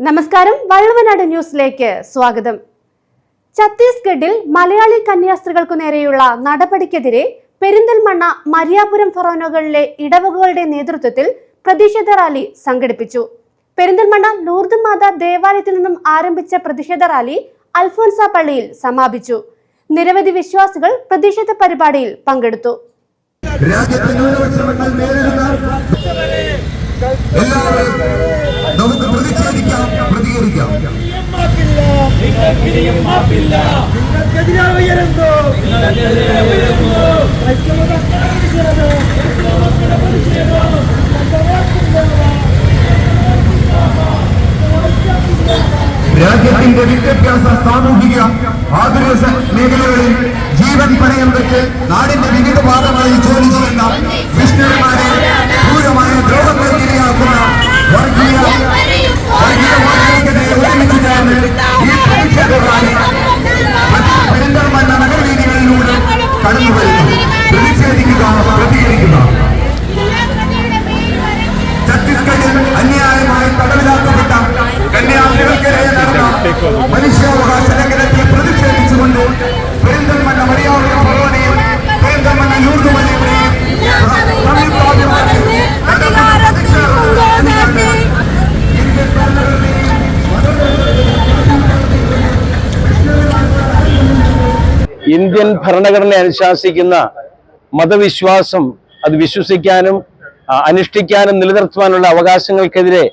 നമസ്കാരം വള്ളുവനാട് ന്യൂസിലേക്ക് സ്വാഗതം. ഛത്തീസ്ഗഡിൽ മലയാളി കന്യാസ്ത്രീകൾക്കു നേരെയുള്ള നടപടിക്കെതിരെ പെരിന്തൽമണ്ണ മരിയാപുരം ഫറോനകളിലെ ഇടവകകളുടെ നേതൃത്വത്തിൽ പ്രതിഷേധ റാലി സംഘടിപ്പിച്ചു. പെരിന്തൽമണ്ണ ലൂർദ് മാതാ ദേവാലയത്തിൽ നിന്നും ആരംഭിച്ച പ്രതിഷേധ റാലി അൽഫോൻസ പള്ളിയിൽ സമാപിച്ചു. നിരവധി വിശ്വാസികൾ പ്രതിഷേധ പരിപാടിയിൽ പങ്കെടുത്തു. രാജ്യത്തെ നിങ്ങൾക്കിനിയും മാപ്പില്ല നിങ്ങൾക്കെതിരെ ഉയരുന്നു. രാജ്യത്തിന്റെ വിദ്യാഭ്യാസ സാമൂഹിക ആതുര മേഖലകളിൽ ജീവൻ പണയം വെച്ച് നാടിന്റെ വിവിധ ഭാഗങ്ങളിൽ ജോലി ചെയ്യുന്ന മിഷണറിമാരെ ക്രൂരമായ ദ്രോഹങ്ങൾക്ക് വരുന്നു പ്രതിഷേധിക്കുക പ്രതികരിക്കുക. ഛത്തീസ്ഗഡിൽ അന്യായമായി തടവിലാക്കപ്പെട്ട കന്യാസ്ത്രീകൾക്കെതിരെ നടന്ന മനുഷ്യാവകാശ ഇന്ത്യൻ ഭരണഘടന അനുശാസിക്കുന്ന മതവിശ്വാസം അത് വിശ്വസിക്കാനും അനുഷ്ഠിക്കാനും നിലനിർത്തുവാനുള്ള അവകാശങ്ങൾക്കെതിരെ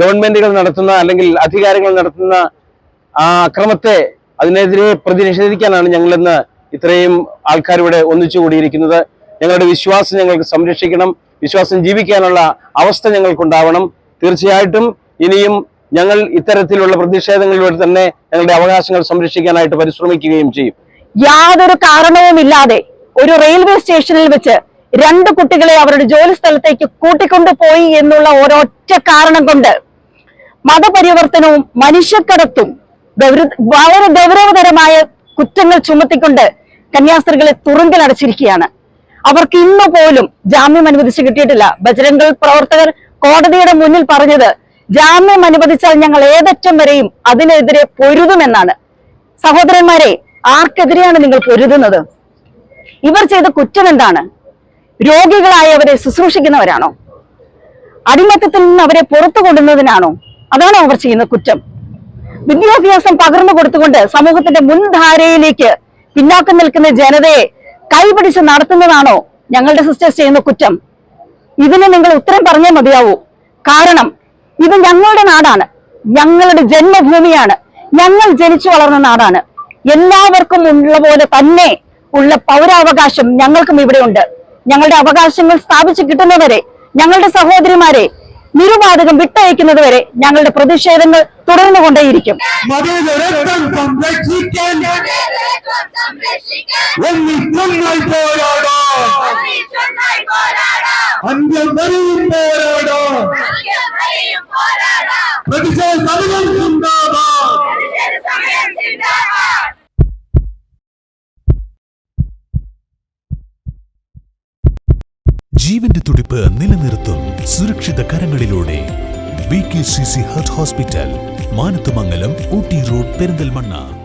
ഗവൺമെന്റുകൾ നടത്തുന്ന അല്ലെങ്കിൽ അധികാരികൾ നടത്തുന്ന ആ അക്രമത്തെ അതിനെതിരെ പ്രതിഷേധിക്കാനാണ് ഞങ്ങളിന്ന് ഇത്രയും ആൾക്കാരിവിടെ ഒന്നിച്ചു കൂടിയിരിക്കുന്നത്. ഞങ്ങളുടെ വിശ്വാസം ഞങ്ങൾക്ക് സംരക്ഷിക്കണം. വിശ്വാസം ജീവിക്കാനുള്ള അവസ്ഥ ഞങ്ങൾക്കുണ്ടാവണം. തീർച്ചയായിട്ടും ഇനിയും ഞങ്ങൾ ഇത്തരത്തിലുള്ള പ്രതിഷേധങ്ങളിലൂടെ തന്നെ ഞങ്ങളുടെ അവകാശങ്ങൾ സംരക്ഷിക്കാനായിട്ട് പരിശ്രമിക്കുകയും ചെയ്യും. യാതൊരു കാരണവുമില്ലാതെ ഒരു റെയിൽവേ സ്റ്റേഷനിൽ വെച്ച് രണ്ട് കുട്ടികളെ അവരുടെ ജോലി സ്ഥലത്തേക്ക് കൂട്ടിക്കൊണ്ടുപോയി എന്നുള്ള ഒരൊറ്റ കാരണം കൊണ്ട് മതപരിവർത്തനവും മനുഷ്യക്കടത്തും വളരെ ഗൗരവതരമായ കുറ്റങ്ങൾ ചുമത്തിക്കൊണ്ട് കന്യാസ്ത്രീകളെ തുറുങ്കിലടച്ചിരിക്കുകയാണ്. അവർക്ക് ഇന്ന് പോലും ജാമ്യം അനുവദിച്ച് കിട്ടിയിട്ടില്ല. ബജരംഗൾ പ്രവർത്തകർ കോടതിയുടെ മുന്നിൽ പറഞ്ഞത് ജാമ്യം അനുവദിച്ചാൽ ഞങ്ങൾ ഏതറ്റം വരെയും അതിനെതിരെ പൊരുതുമെന്നാണ്. സഹോദരന്മാരെ ആർക്കെതിരെയാണ് നിങ്ങൾ പൊരുതുന്നത്? ഇവർ ചെയ്ത കുറ്റം എന്താണ്? രോഗികളായവരെ ശുശ്രൂഷിക്കുന്നവരാണോ? അടിമത്തത്തിൽ നിന്ന് അവരെ പുറത്തു കൊണ്ടുവന്നതിനാണോ അതാണോ അവർ ചെയ്യുന്ന കുറ്റം? വിദ്യാഭ്യാസം പകർന്നു കൊടുത്തുകൊണ്ട് സമൂഹത്തിന്റെ മുൻധാരയിലേക്ക് പിന്നാക്കം നിൽക്കുന്ന ജനതയെ കൈപിടിച്ച് നടത്തുന്നതാണോ ഞങ്ങളുടെ സിസ്റ്റേഴ്സ് ചെയ്യുന്ന കുറ്റം? ഇതിന് നിങ്ങൾ ഉത്തരം പറഞ്ഞേ മതിയാവൂ. കാരണം ഇത് ഞങ്ങളുടെ നാടാണ്. ഞങ്ങളുടെ ജന്മഭൂമിയാണ്. ഞങ്ങൾ ജനിച്ചു വളർന്ന നാടാണ്. എല്ലാവർക്കും ഉള്ള പോലെ തന്നെ ഉള്ള പൗരാവകാശം ഞങ്ങൾക്കും ഇവിടെയുണ്ട് ഞങ്ങളുടെ അവകാശങ്ങൾ സ്ഥാപിച്ചു കിട്ടുന്നവരെ ഞങ്ങളുടെ സഹോദരിമാരെ നിരുപാതകം വിട്ടയക്കുന്നത് വരെ ഞങ്ങളുടെ പ്രതിഷേധങ്ങൾ തുടർന്നു കൊണ്ടേയിരിക്കും. പോരാടാം. പ്രതിഷേധ സഭകൾ ഉണ്ടാകാം ജീവന്റെ തുടിപ്പ് നിലനിർത്തും സുരക്ഷിത കരങ്ങളിലൂടെ. B K C C heart hospital Manathumangalam Ooty road Perinthalmanna.